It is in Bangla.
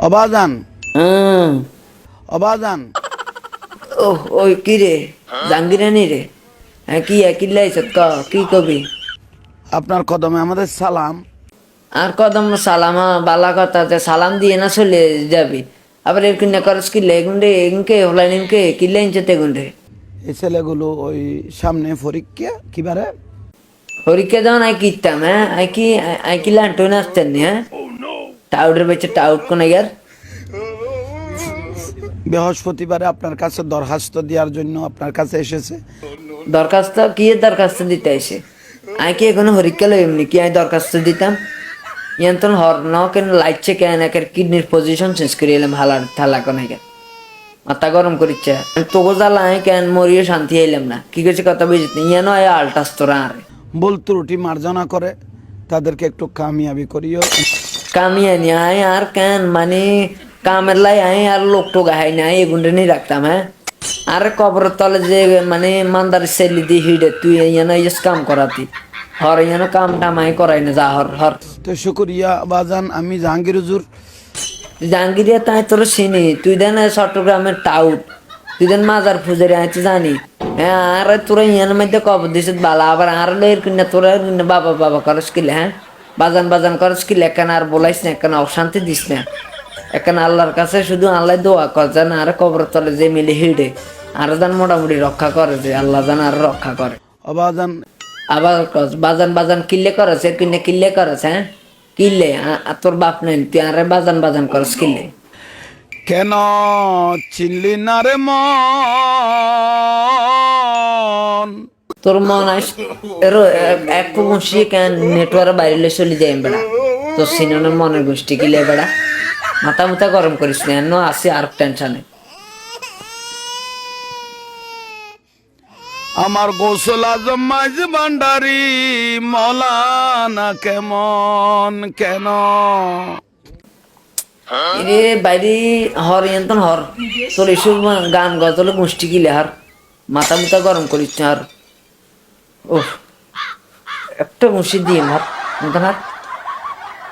অবাজান। হুম অবাজান। ও ওই কি রে? জাঙ্গিরানি রে? হ্যাঁ কি কি লাইছ ক কি কবি? আপনার কদমে আমাদের সালাম। আর কদম সালামা বালা কথা যে সালাম দিয়ে না চলে যাবি। আবার এর কিনা করস কি লেগুন রে এগুনকে হলাইন এগুনকে কি লাইনছে তেগুন রে এই ছেলেগুলো ওই সামনে পরীক্ষা কিবারে পরীক্ষা যখন আই কিতাম হ্যাঁ আই কি আই কি লান্টো নাচতেন নি হ্যাঁ? টাউডের বেচে টাউট কোন ইয়ার? বৃহস্পতিবারে আপনার কাছে দরখাস্ত দেওয়ার জন্য আপনার কাছে এসেছে। দরখাস্ত কি দরখাস্ত দিতে আইসে আই কি এখনও পরীক্ষা লই এমনি কি আই দরখাস্ত দিতাম? ইয়ান তো হর ন কেন লাইটছে কেন একের কিডনির পজিশন চেঞ্জ করে এলাম হালার থালা কোন কেন মাথা গরম করিচ্ছে। তোকে জ্বালা আই কেন মরিয়ে শান্তি আইলাম না। কি কিছু কথা বুঝতে ইয়ান আয় আলটাস তোরা আরে। ভুল ত্রুটি মার্জনা করে তাদেরকে একটু কামিয়াবি করিও। কামিয়া নি আয় আর কেন মানে কামের লাই আয় আর লোক টোক আয় না এগুনটা নিয়ে রাখতাম হ্যাঁ আর কবর তলে যে মানে মান্দার সেলি দি হিডে তুই ইয়ানো ইয়েস কাম করাতি হর ইয়ানো কাম টাম আই করাই না যা হর হর তো শুক্রিয়া বাজান আমি জাহাঙ্গীর হুজুর জাহাঙ্গীরিয়া তাই তোর চিনি তুই দেন চট্টগ্রামের টাউট তুই দেন মাজার ফুজারি আই তো জানি হ্যাঁ আর তোরা ইয়ানোর মধ্যে কবর দিস বালা আবার আর লের কিনা তোরা বাবা বাবা করস কিলে হ্যাঁ বাজান বাজান করস কিলে একান আর বলাইস না একান অশান্তি দিস না। এখানে আল্লাহর কাছে শুধু আল্লাহ দোয়া কর যেন আর কবর তলে যে মিলে হিড়ে আর যেন মোটামুটি রক্ষা করে যে আল্লাহ যেন আর রক্ষা করে। অবাজান আবার কস বাজান বাজান কিল্লে করছে কিনে কিল্লে করছে হ্যাঁ? কিল্লে তোর বাপ নেই তুই আরে বাজান বাজান করস কিল্লে। কেন চিনলি না রে মন? তোর মন আস এর একটু বসিয়ে কেন নেটওয়ার্ক বাইরে চলে যাই বেড়া। তোর সিনেমার মনের গোষ্ঠী গিলে বেড়া। মাথা মুথা গরম করিস না এন্ন আসি আর টেনশনে আমার গোসল আজম মাঝ ভান্ডারি মলানা কেমন কেন? রে বাইরে হর ইয়ান্তন হর। তোর এসব গান গজলে গোষ্ঠী কিলে হার। মাথা মুথা গরম করিস না আর ও একটা মুশি দিয়ে মার মতন হার